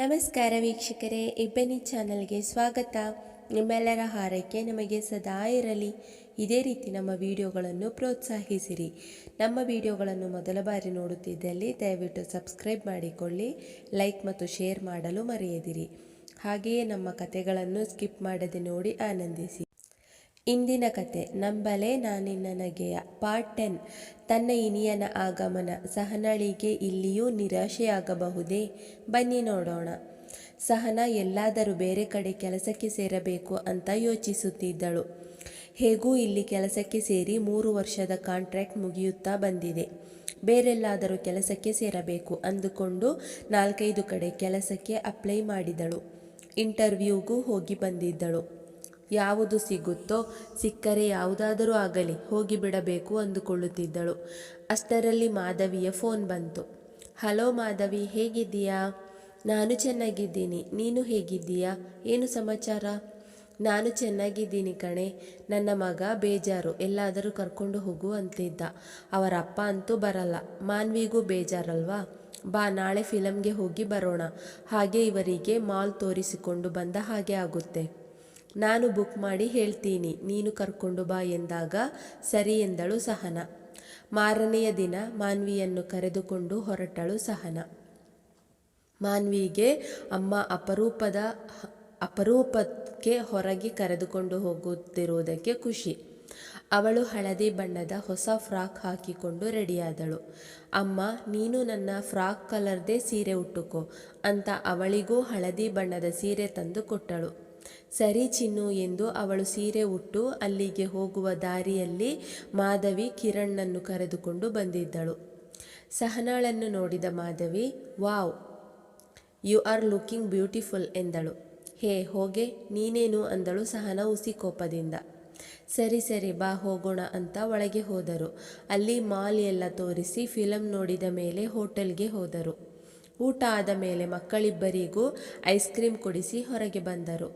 ನಮಸ್ಕಾರ ವೀಕ್ಷಕರೇ, ಇಬ್ಬನಿ ಚಾನಲ್ಗೆ ಸ್ವಾಗತ. ನಿಮ್ಮೆಲ್ಲರ ಹಾರೈಕೆ ನಮಗೆ ಸದಾ ಇರಲಿ. ಇದೇ ರೀತಿ ನಮ್ಮ ವಿಡಿಯೋಗಳನ್ನು ಪ್ರೋತ್ಸಾಹಿಸಿರಿ. ನಮ್ಮ ವಿಡಿಯೋಗಳನ್ನು ಮೊದಲ ಬಾರಿ ನೋಡುತ್ತಿದ್ದಲ್ಲಿ ದಯವಿಟ್ಟು ಸಬ್ಸ್ಕ್ರೈಬ್ ಮಾಡಿಕೊಳ್ಳಿ, ಲೈಕ್ ಮತ್ತು ಶೇರ್ ಮಾಡಲು ಮರೆಯದಿರಿ. ಹಾಗೆಯೇ ನಮ್ಮ ಕತೆಗಳನ್ನು ಸ್ಕಿಪ್ ಮಾಡದೆ ನೋಡಿ ಆನಂದಿಸಿ. ಇಂದಿನ ಕತೆ, ನಂಬಲೇ ನಾನಿನ್ನ ನಗೆಯ ಪಾರ್ಟ್ ಟೆನ್ ತನ್ನ ಇನಿಯನ ಆಗಮನ, ಸಹನಳಿಗೆ ಇಲ್ಲಿಯೂ ನಿರಾಶೆಯಾಗಬಹುದೇ? ಬನ್ನಿ ನೋಡೋಣ. ಸಹನ ಎಲ್ಲಾದರೂ ಬೇರೆ ಕಡೆ ಕೆಲಸಕ್ಕೆ ಸೇರಬೇಕು ಅಂತ ಯೋಚಿಸುತ್ತಿದ್ದಳು. ಹೇಗೂ ಇಲ್ಲಿ ಕೆಲಸಕ್ಕೆ ಸೇರಿ ಮೂರು ವರ್ಷದ ಕಾಂಟ್ರಾಕ್ಟ್ ಮುಗಿಯುತ್ತಾ ಬಂದಿದೆ. ಬೇರೆಲ್ಲಾದರೂ ಕೆಲಸಕ್ಕೆ ಸೇರಬೇಕು ಅಂದುಕೊಂಡು ನಾಲ್ಕೈದು ಕಡೆ ಕೆಲಸಕ್ಕೆ ಅಪ್ಲೈ ಮಾಡಿದಳು. ಇಂಟರ್ವ್ಯೂಗೂ ಹೋಗಿ ಬಂದಿದ್ದಳು. ಯಾವುದು ಸಿಗುತ್ತೋ ಸಿಕ್ಕರೆ ಯಾವುದಾದರೂ ಆಗಲಿ ಹೋಗಿ ಬಿಡಬೇಕು ಅಂದುಕೊಳ್ಳುತ್ತಿದ್ದಳು. ಅಷ್ಟರಲ್ಲಿ ಮಾಧವಿಯ ಫೋನ್ ಬಂತು. ಹಲೋ ಮಾಧವಿ, ಹೇಗಿದ್ದೀಯಾ? ನಾನು ಚೆನ್ನಾಗಿದ್ದೀನಿ. ನೀನು ಹೇಗಿದ್ದೀಯಾ? ಏನು ಸಮಾಚಾರ? ನಾನು ಚೆನ್ನಾಗಿದ್ದೀನಿ ಕಣೆ. ನನ್ನ ಮಗ ಬೇಜಾರು. ಎಲ್ಲಾದರೂ ಕರ್ಕೊಂಡು ಹೋಗು ಅಂತಿದ್ದ. ಅವರ ಅಪ್ಪ ಅಂತೂ ಬರಲ್ಲ. ಮಾನ್ವಿಗೂ ಬೇಜಾರಲ್ವಾ? ಬಾ, ನಾಳೆ ಫಿಲಮ್ಗೆ ಹೋಗಿ ಬರೋಣ. ಹಾಗೆ ಇವರಿಗೆ ಮಾಲ್ ತೋರಿಸಿಕೊಂಡು ಬಂದ ಹಾಗೆ ಆಗುತ್ತೆ. ನಾನು ಬುಕ್ ಮಾಡಿ ಹೇಳ್ತೀನಿ, ನೀನು ಕರ್ಕೊಂಡು ಬಾ ಎಂದಾಗ ಸರಿ ಎಂದಳು ಸಹನ. ಮಾರನೆಯ ದಿನ ಮಾನ್ವಿಯನ್ನು ಕರೆದುಕೊಂಡು ಹೊರಟಳು ಸಹನ. ಮಾನ್ವಿಗೆ ಅಮ್ಮ ಅಪರೂಪದ ಅಪರೂಪಕ್ಕೆ ಹೊರಗೆ ಕರೆದುಕೊಂಡು ಹೋಗುತ್ತಿರುವುದಕ್ಕೆ ಖುಷಿ. ಅವಳು ಹಳದಿ ಬಣ್ಣದ ಹೊಸ ಫ್ರಾಕ್ ಹಾಕಿಕೊಂಡು ರೆಡಿಯಾದಳು. ಅಮ್ಮ, ನೀನು ನನ್ನ ಫ್ರಾಕ್ ಕಲರ್ದೇ ಸೀರೆ ಉಟ್ಟುಕೋ ಅಂತ ಅವಳಿಗೂ ಹಳದಿ ಬಣ್ಣದ ಸೀರೆ ತಂದು ಕೊಟ್ಟಳು. ಸರಿ ಚಿನ್ನು ಎಂದು ಅವಳು ಸೀರೆ ಉಟ್ಟು ಅಲ್ಲಿಗೆ ಹೋಗುವ ದಾರಿಯಲ್ಲಿ ಮಾಧವಿ ಕಿರಣ್ಣನ್ನು ಕರೆದುಕೊಂಡು ಬಂದಿದ್ದಳು. ಸಹನಾಳನ್ನು ನೋಡಿದ Madhavi, wow, you are looking beautiful, ಎಂದಳು. ಹೇ, ಹೋಗೆ, ನೀನೇನು? ಅಂದಳು ಸಹನ ಉಸಿ ಕೋಪದಿಂದ. ಸರಿ ಸರಿ, ಬಾ, ಹೋಗೋಣ, ಅಂತ ಒಳಗೆ ಹೋದರು. ಅಲ್ಲಿ ಮಾಲ್ ಎಲ್ಲ ತೋರಿಸಿ ಫಿಲಂ ನೋಡಿದ ಮೇಲೆ ಹೋಟೆಲ್ಗೆ ಹೋದರು. ಊಟ ಆದ ಮೇಲೆ ಮಕ್ಕಳಿಬ್ಬರಿಗೂ ಐಸ್ ಕ್ರೀಮ್ ಕೊಡಿಸಿ ಹೊರಗೆ ಬಂದರು.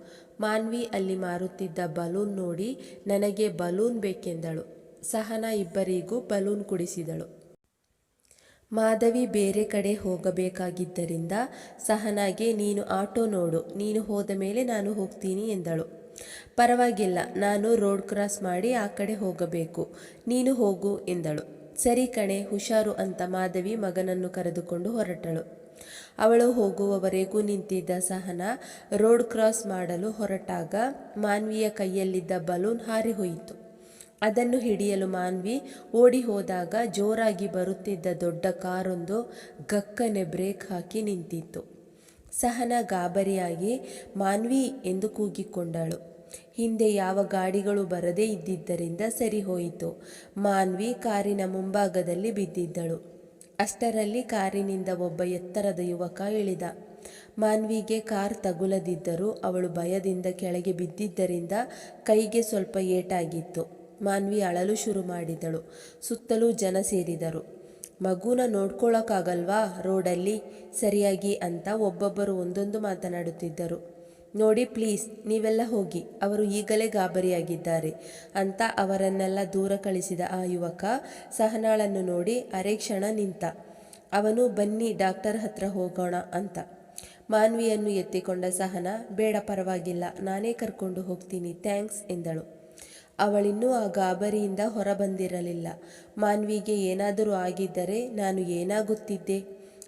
ಮಾನ್ವಿ ಅಲ್ಲಿ ಮಾರುತ್ತಿದ್ದ ಬಲೂನ್ ನೋಡಿ ನನಗೆ ಬಲೂನ್ ಬೇಕೆಂದಳು. ಸಹನ ಇಬ್ಬರಿಗೂ ಬಲೂನ್ ಕುಡಿಸಿದಳು. ಮಾಧವಿ ಬೇರೆ ಕಡೆ ಹೋಗಬೇಕಾಗಿದ್ದರಿಂದ ಸಹನಾಗೆ, ನೀನು ಆಟೋ ನೋಡು, ನೀನು ಹೋದ ಮೇಲೆ ನಾನು ಹೋಗ್ತೀನಿ ಎಂದಳು. ಪರವಾಗಿಲ್ಲ, ನಾನು ರೋಡ್ ಕ್ರಾಸ್ ಮಾಡಿ ಆ ಕಡೆ ಹೋಗಬೇಕು, ನೀನು ಹೋಗು ಎಂದಳು. ಸರಿ ಕಣೆ, ಹುಷಾರು ಅಂತ ಮಾಧವಿ ಮಗನನ್ನು ಕರೆದುಕೊಂಡು ಹೊರಟಳು. ಅವಳು ಹೋಗುವವರೆಗೂ ನಿಂತಿದ್ದ ಸಹನ ರೋಡ್ ಕ್ರಾಸ್ ಮಾಡಲು ಹೊರಟಾಗ ಮಾನ್ವಿಯ ಕೈಯಲ್ಲಿದ್ದ ಬಲೂನ್ ಹಾರಿಹೋಯಿತು. ಅದನ್ನು ಹಿಡಿಯಲು ಮಾನ್ವಿ ಓಡಿ ಹೋದಾಗ ಜೋರಾಗಿ ಬರುತ್ತಿದ್ದ ದೊಡ್ಡ ಕಾರೊಂದು ಗಕ್ಕನೆ ಬ್ರೇಕ್ ಹಾಕಿ ನಿಂತಿತ್ತು. ಸಹನ ಗಾಬರಿಯಾಗಿ ಮಾನ್ವಿ ಎಂದು ಕೂಗಿಕೊಂಡಳು. ಹಿಂದೆ ಯಾವ ಗಾಡಿಗಳು ಬರದೇ ಇದ್ದಿದ್ದರಿಂದ ಸರಿ ಹೋಯಿತು ಮಾನ್ವಿ ಕಾರಿನ ಮುಂಭಾಗದಲ್ಲಿ ಬಿದ್ದಿದ್ದಳು. ಅಷ್ಟರಲ್ಲಿ ಕಾರಿನಿಂದ ಒಬ್ಬ ಎತ್ತರದ ಯುವಕ ಇಳಿದ. ಮಾನ್ವಿಗೆ ಕಾರ್ ತಗುಲದಿದ್ದರೂ ಅವಳು ಭಯದಿಂದ ಕೆಳಗೆ ಬಿದ್ದಿದ್ದರಿಂದ ಕೈಗೆ ಸ್ವಲ್ಪ ಏಟಾಗಿತ್ತು. ಮಾನ್ವಿ ಅಳಲು ಶುರು ಮಾಡಿದಳು. ಸುತ್ತಲೂ ಜನ ಸೇರಿದರು. ಮಗುನ ನೋಡ್ಕೊಳ್ಳೋಕ್ಕಾಗಲ್ವಾ ರೋಡಲ್ಲಿ? ಸರಿಯಾಗಿ ಅಂತ ಒಬ್ಬೊಬ್ಬರು ಒಂದೊಂದು ಮಾತನಾಡುತ್ತಿದ್ದರು. ನೋಡಿ ಪ್ಲೀಸ್, ನೀವೆಲ್ಲ ಹೋಗಿ, ಅವರು ಈಗಲೇ ಗಾಬರಿಯಾಗಿದ್ದಾರೆ ಅಂತ ಅವರನ್ನೆಲ್ಲ ದೂರ ಕಳಿಸಿದ ಆ ಯುವಕ ಸಹನಾಳನ್ನು ನೋಡಿ, ಅರೆ ಕ್ಷಣ ನಿಂತ, ಅವನು ಬನ್ನಿ ಡಾಕ್ಟರ್ ಹತ್ರ ಹೋಗೋಣ ಅಂತ. ಮಾನ್ವಿಯನ್ನು ಎತ್ತಿಕೊಂಡ ಸಹನ, ಬೇಡ ಪರವಾಗಿಲ್ಲ, ನಾನೇ ಕರ್ಕೊಂಡು ಹೋಗ್ತೀನಿ, ಥ್ಯಾಂಕ್ಸ್, ಎಂದಳು. ಅವಳಿನ್ನೂ ಆ ಗಾಬರಿಯಿಂದ ಹೊರಬಂದಿರಲಿಲ್ಲ. ಮಾನ್ವಿಗೆ ಏನಾದರೂ ಆಗಿದ್ದರೆ ನಾನು ಏನಾಗುತ್ತಿದ್ದೆ?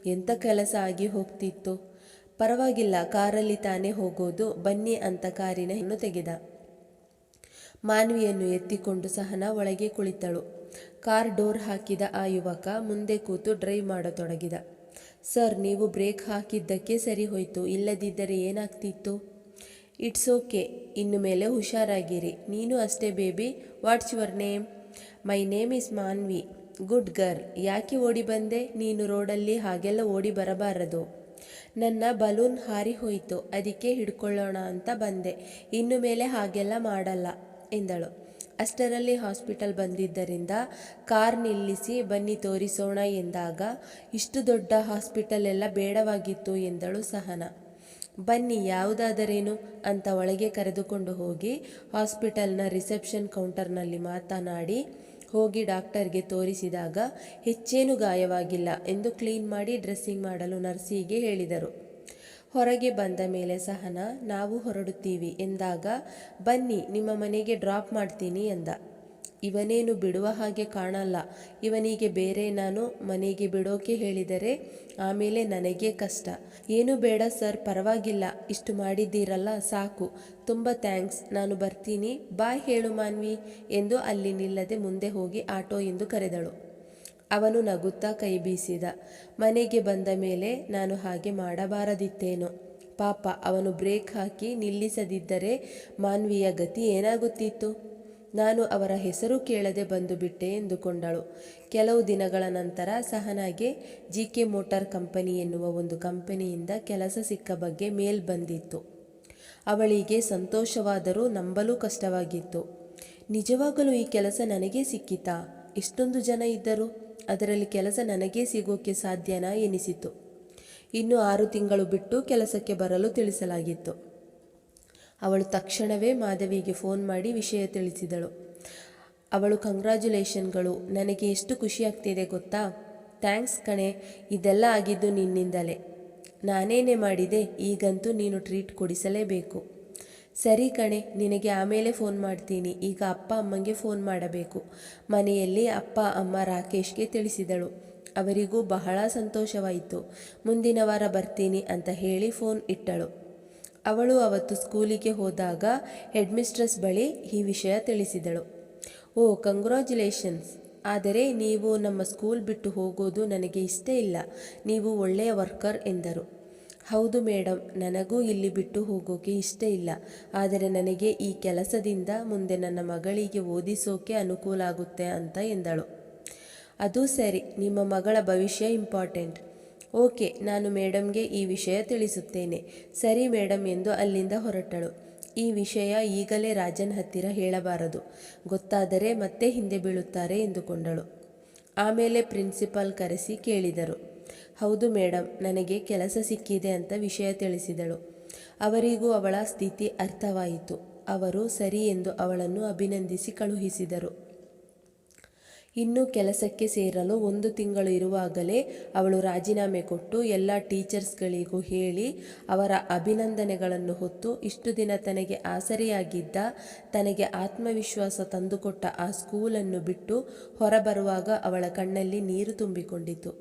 ಎಂಥ ಕೆಲಸ ಆಗಿ ಹೋಗ್ತಿತ್ತು? ಪರವಾಗಿಲ್ಲ, ಕಾರಲ್ಲಿ ತಾನೇ ಹೋಗೋದು, ಬನ್ನಿ ಅಂತ ಕಾರಿನ ಹೆಣ್ಣು ತೆಗೆದ. ಮಾನ್ವಿಯನ್ನು ಎತ್ತಿಕೊಂಡು ಸಹನ ಒಳಗೆ ಕುಳಿತಳು. ಕಾರ್ ಡೋರ್ ಹಾಕಿದ ಆ ಯುವಕ ಮುಂದೆ ಕೂತು ಡ್ರೈವ್ ಮಾಡತೊಡಗಿದ. ಸರ್, ನೀವು ಬ್ರೇಕ್ ಹಾಕಿದ್ದಕ್ಕೆ ಸರಿ ಹೋಯಿತು, ಇಲ್ಲದಿದ್ದರೆ ಏನಾಗ್ತಿತ್ತು? ಇಟ್ಸ್ ಓಕೆ, ಇನ್ನು ಮೇಲೆ ಹುಷಾರಾಗಿರಿ. ನೀನು ಅಷ್ಟೇ baby, what's your name? My name is Manvi. Good girl, ಯಾಕೆ ಓಡಿ ಬಂದೆ? ನೀನು ರೋಡಲ್ಲಿ ಹಾಗೆಲ್ಲ ಓಡಿ ಬರಬಾರದು. ನನ್ನ ಬಲೂನ್ ಹಾರಿ ಹೋಯಿತು, ಅದಕ್ಕೆ ಹಿಡ್ಕೊಳ್ಳೋಣ ಅಂತ ಬಂದೆ. ಇನ್ನು ಮೇಲೆ ಹಾಗೆಲ್ಲ ಮಾಡಲ್ಲ, ಎಂದಳು. ಅಷ್ಟರಲ್ಲಿ ಹಾಸ್ಪಿಟಲ್ ಬಂದಿದ್ದರಿಂದ ಕಾರ್ ನಿಲ್ಲಿಸಿ ಬನ್ನಿ ತೋರಿಸೋಣ ಎಂದಾಗ, ಇಷ್ಟು ದೊಡ್ಡ ಹಾಸ್ಪಿಟಲ್ ಎಲ್ಲ ಬೇಡವಾಗಿತ್ತು ಎಂದಳು ಸಹನ. ಬನ್ನಿ, ಯಾವುದಾದರೇನು ಅಂತ ಒಳಗೆ ಕರೆದುಕೊಂಡು ಹೋಗಿ ಹಾಸ್ಪಿಟಲ್ನ ರಿಸೆಪ್ಷನ್ ಕೌಂಟರ್ನಲ್ಲಿ ಮಾತನಾಡಿ ಹೋಗಿ ಡಾಕ್ಟರ್ಗೆ ತೋರಿಸಿದಾಗ ಹೆಚ್ಚೇನು ಗಾಯವಾಗಿಲ್ಲ ಎಂದು ಕ್ಲೀನ್ ಮಾಡಿ ಡ್ರೆಸ್ಸಿಂಗ್ ಮಾಡಲು ನರ್ಸಿಗೆ ಹೇಳಿದರು. ಹೊರಗೆ ಬಂದ ಮೇಲೆ ಸಹನ, ನಾವು ಹೊರಡುತ್ತೀವಿ ಎಂದಾಗ, ಬನ್ನಿ, ನಿಮ್ಮ ಮನೆಗೆ ಡ್ರಾಪ್ ಮಾಡ್ತೀನಿ ಎಂದ. ಇವನೇನು ಬಿಡುವ ಹಾಗೆ ಕಾಣಲ್ಲ. ಇವನಿಗೆ ಬೇರೆ ನಾನು ಮನೆಗೆ ಬಿಡೋಕೆ ಹೇಳಿದರೆ ಆಮೇಲೆ ನನಗೆ ಕಷ್ಟ. ಏನು ಬೇಡ ಸರ್, ಪರವಾಗಿಲ್ಲ. ಇಷ್ಟು ಮಾಡಿದ್ದೀರಲ್ಲ, ಸಾಕು. ತುಂಬ ಥ್ಯಾಂಕ್ಸ್. ನಾನು ಬರ್ತೀನಿ. ಬಾಯ್ ಹೇಳು ಮಾನ್ವಿ ಎಂದು ಅಲ್ಲಿ ನಿಲ್ಲದೆ ಮುಂದೆ ಹೋಗಿ ಆಟೋ ಎಂದು ಕರೆದಳು. ಅವನು ನಗುತ್ತಾ ಕೈ ಬೀಸಿದ. ಮನೆಗೆ ಬಂದ ಮೇಲೆ ನಾನು ಹಾಗೆ ಮಾಡಬಾರದಿತ್ತೇನೋ. ಪಾಪ, ಅವನು ಬ್ರೇಕ್ ಹಾಕಿ ನಿಲ್ಲಿಸದಿದ್ದರೆ ಮಾನ್ವಿಯ ಗತಿ ಏನಾಗುತ್ತಿತ್ತು? ನಾನು ಅವರ ಹೆಸರು ಕೇಳದೆ ಬಂದು ಬಿಟ್ಟೆ ಎಂದುಕೊಂಡಳು. ಕೆಲವು ದಿನಗಳ ನಂತರ ಸಹನಾಗೆ ಜಿ ಕೆ ಮೋಟಾರ್ ಕಂಪನಿ ಎನ್ನುವ ಒಂದು ಕಂಪನಿಯಿಂದ ಕೆಲಸ ಸಿಕ್ಕ ಬಗ್ಗೆ ಮೇಲ್ ಬಂದಿತ್ತು. ಅವಳಿಗೆ ಸಂತೋಷವಾದರೂ ನಂಬಲು ಕಷ್ಟವಾಗಿತ್ತು. ನಿಜವಾಗಲೂ ಈ ಕೆಲಸ ನನಗೇ ಸಿಕ್ಕಿತಾ? ಇಷ್ಟೊಂದು ಜನ ಇದ್ದರು? ಅದರಲ್ಲಿ ಕೆಲಸ ನನಗೇ ಸಿಗೋಕೆ ಸಾಧ್ಯನಾ ಎನಿಸಿತು. ಇನ್ನು ಆರು ತಿಂಗಳು ಬಿಟ್ಟು ಕೆಲಸಕ್ಕೆ ಬರಲು ತಿಳಿಸಲಾಗಿತ್ತು. ಅವಳು ತಕ್ಷಣವೇ ಮಾಧವಿಗೆ ಫೋನ್ ಮಾಡಿ ವಿಷಯ ತಿಳಿಸಿದಳು. ಅವಳು, ಕಂಗ್ರ್ಯಾಚುಲೇಷನ್ಗಳು, ನನಗೆ ಎಷ್ಟು ಖುಷಿಯಾಗ್ತಿದೆ ಗೊತ್ತಾ? ಥ್ಯಾಂಕ್ಸ್ ಕಣೆ, ಇದೆಲ್ಲ ಆಗಿದ್ದು ನಿನ್ನಿಂದಲೇ. ನಾನೇನೇ ಮಾಡಿದೆ, ಈಗಂತೂ ನೀನು ಟ್ರೀಟ್ ಕೊಡಿಸಲೇಬೇಕು. ಸರಿ ಕಣೆ, ನಿನಗೆ ಆಮೇಲೆ ಫೋನ್ ಮಾಡ್ತೀನಿ. ಈಗ ಅಪ್ಪ ಅಮ್ಮಂಗೆ ಫೋನ್ ಮಾಡಬೇಕು. ಮನೆಯಲ್ಲಿ ಅಪ್ಪ ಅಮ್ಮ ರಾಕೇಶ್ಗೆ ತಿಳಿಸಿದಳು. ಅವರಿಗೂ ಬಹಳ ಸಂತೋಷವಾಯಿತು. ಮುಂದಿನ ವಾರ ಬರ್ತೀನಿ ಅಂತ ಹೇಳಿ ಫೋನ್ ಇಟ್ಟಳು. ಅವಳು ಅವತ್ತು ಸ್ಕೂಲಿಗೆ ಹೋದಾಗ ಹೆಡ್ಮಿಸ್ಟ್ರೆಸ್ ಬಳಿ ಈ ವಿಷಯ ತಿಳಿಸಿದಳು. Oh, congratulations. ಆದರೆ ನೀವು ನಮ್ಮ ಸ್ಕೂಲ್ ಬಿಟ್ಟು ಹೋಗೋದು ನನಗೆ ಇಷ್ಟ ಇಲ್ಲ. ನೀವು ಒಳ್ಳೆಯ ವರ್ಕರ್ ಎಂದರು. ಹೌದು ಮೇಡಮ್ ನನಗೂ ಇಲ್ಲಿ ಬಿಟ್ಟು ಹೋಗೋಕೆ ಇಷ್ಟ ಇಲ್ಲ. ಆದರೆ ನನಗೆ ಈ ಕೆಲಸದಿಂದ ಮುಂದೆ ನನ್ನ ಮಗಳಿಗೆ ಓದಿಸೋಕೆ ಅನುಕೂಲ ಆಗುತ್ತೆ ಅಂತ ಎಂದಳು. ಅದು ಸರಿ, ನಿಮ್ಮ ಮಗಳ ಭವಿಷ್ಯ ಇಂಪಾರ್ಟೆಂಟ್. ಓಕೆ, ನಾನು ಮೇಡಮ್ಗೆ ಈ ವಿಷಯ ತಿಳಿಸುತ್ತೇನೆ. ಸರಿ ಮೇಡಮ್ ಎಂದು ಅಲ್ಲಿಂದ ಹೊರಟಳು. ಈ ವಿಷಯ ಈಗಲೇ ರಾಜನ್ ಹತ್ತಿರ ಹೇಳಬಾರದು. ಗೊತ್ತಾದರೆ ಮತ್ತೆ ಹಿಂದೆ ಬೀಳುತ್ತಾರೆ ಎಂದುಕೊಂಡಳು. ಆಮೇಲೆ ಪ್ರಿನ್ಸಿಪಾಲ್ ಕರೆಸಿ ಕೇಳಿದರು. ಹೌದು ಮೇಡಮ್ ನನಗೆ ಕೆಲಸ ಸಿಕ್ಕಿದೆ ಅಂತ ವಿಷಯ ತಿಳಿಸಿದಳು. ಅವರಿಗೂ ಅವಳ ಸ್ಥಿತಿ ಅರ್ಥವಾಯಿತು. ಅವರು ಸರಿ ಎಂದು ಅವಳನ್ನು ಅಭಿನಂದಿಸಿ ಕಳುಹಿಸಿದರು. ಇನ್ನು ಕೆಲಸಕ್ಕೆ ಸೇರಲು ಒಂದು ತಿಂಗಳು ಇರುವಾಗಲೇ ಅವಳು ರಾಜೀನಾಮೆ ಕೊಟ್ಟು ಎಲ್ಲ ಟೀಚರ್ಸ್ಗಳಿಗೂ ಹೇಳಿ ಅವರ ಅಭಿನಂದನೆಗಳನ್ನು ಹೊತ್ತು ಇಷ್ಟು ದಿನ ತನಗೆ ಆಸರೆಯಾಗಿದ್ದ, ತನಗೆ ಆತ್ಮವಿಶ್ವಾಸ ತಂದುಕೊಟ್ಟ ಆ ಸ್ಕೂಲನ್ನು ಬಿಟ್ಟು ಹೊರಬರುವಾಗ ಅವಳ ಕಣ್ಣಲ್ಲಿ ನೀರು ತುಂಬಿಕೊಂಡಿತು.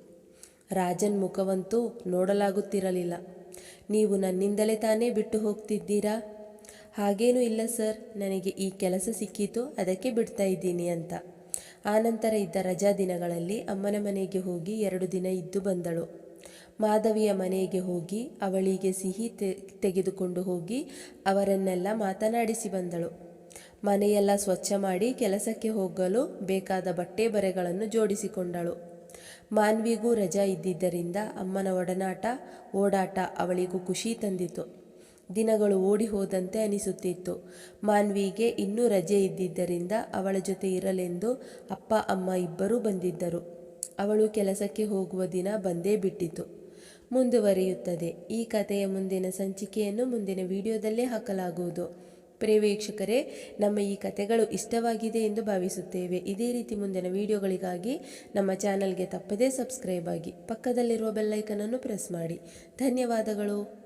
ರಾಜನ್ ಮುಖವಂತೂ ನೋಡಲಾಗುತ್ತಿರಲಿಲ್ಲ. ನೀವು ನನ್ನಿಂದಲೇ ತಾನೇ ಬಿಟ್ಟು ಹೋಗ್ತಿದ್ದೀರಾ? ಹಾಗೇನೂ ಇಲ್ಲ ಸರ್, ನನಗೆ ಈ ಕೆಲಸ ಸಿಕ್ಕಿತು, ಅದಕ್ಕೆ ಬಿಡ್ತಾ ಇದ್ದೀನಿ ಅಂತ. ಆನಂತರ ಇದ್ದ ರಜಾ ದಿನಗಳಲ್ಲಿ ಅಮ್ಮನ ಮನೆಗೆ ಹೋಗಿ ಎರಡು ದಿನ ಇದ್ದು ಬಂದಳು. ಮಾಧವಿಯ ಮನೆಗೆ ಹೋಗಿ ಅವಳಿಗೆ ಸಿಹಿ ತೆಗೆದುಕೊಂಡು ಹೋಗಿ ಅವರನ್ನೆಲ್ಲ ಮಾತನಾಡಿಸಿ ಬಂದಳು. ಮನೆಯೆಲ್ಲ ಸ್ವಚ್ಛ ಮಾಡಿ ಕೆಲಸಕ್ಕೆ ಹೋಗಲು ಬೇಕಾದ ಬಟ್ಟೆ ಬರೆಗಳನ್ನು ಜೋಡಿಸಿಕೊಂಡಳು. ಮಾನ್ವಿಗೂ ರಜಾ ಇದ್ದಿದ್ದರಿಂದ ಅಮ್ಮನ ಒಡನಾಟ, ಓಡಾಟ ಅವಳಿಗೂ ಖುಷಿ ತಂದಿತು. ದಿನಗಳು ಓಡಿ ಹೋದಂತೆ ಅನಿಸುತ್ತಿತ್ತು. ಮಾನ್ವಿಗೆ ಇನ್ನೂ ರಜೆ ಇದ್ದಿದ್ದರಿಂದ ಅವಳ ಜೊತೆ ಇರಲೆಂದು ಅಪ್ಪ, ಅಮ್ಮ ಇಬ್ಬರೂ ಬಂದಿದ್ದರು. ಅವಳು ಕೆಲಸಕ್ಕೆ ಹೋಗುವ ದಿನ ಬಂದೇ ಬಿಟ್ಟಿತು. ಮುಂದುವರಿಯುತ್ತದೆ. ಈ ಕಥೆಯ ಮುಂದಿನ ಸಂಚಿಕೆಯನ್ನು ಮುಂದಿನ ವಿಡಿಯೋದಲ್ಲೇ ಹಾಕಲಾಗುವುದು. ಪ್ರೇವೇಕ್ಷಕರೇ ನಮ್ಮ ಈ ಕಥೆಗಳು ಇಷ್ಟವಾಗಿದೆ ಎಂದು ಭಾವಿಸುತ್ತೇವೆ. ಇದೇ ರೀತಿ ಮುಂದಿನ ವಿಡಿಯೋಗಳಿಗಾಗಿ ನಮ್ಮ ಚಾನಲ್ಗೆ ತಪ್ಪದೇ ಸಬ್ಸ್ಕ್ರೈಬ್ ಆಗಿ ಪಕ್ಕದಲ್ಲಿರುವ ಬೆಲ್ಲೈಕನನ್ನು ಪ್ರೆಸ್ ಮಾಡಿ. ಧನ್ಯವಾದಗಳು.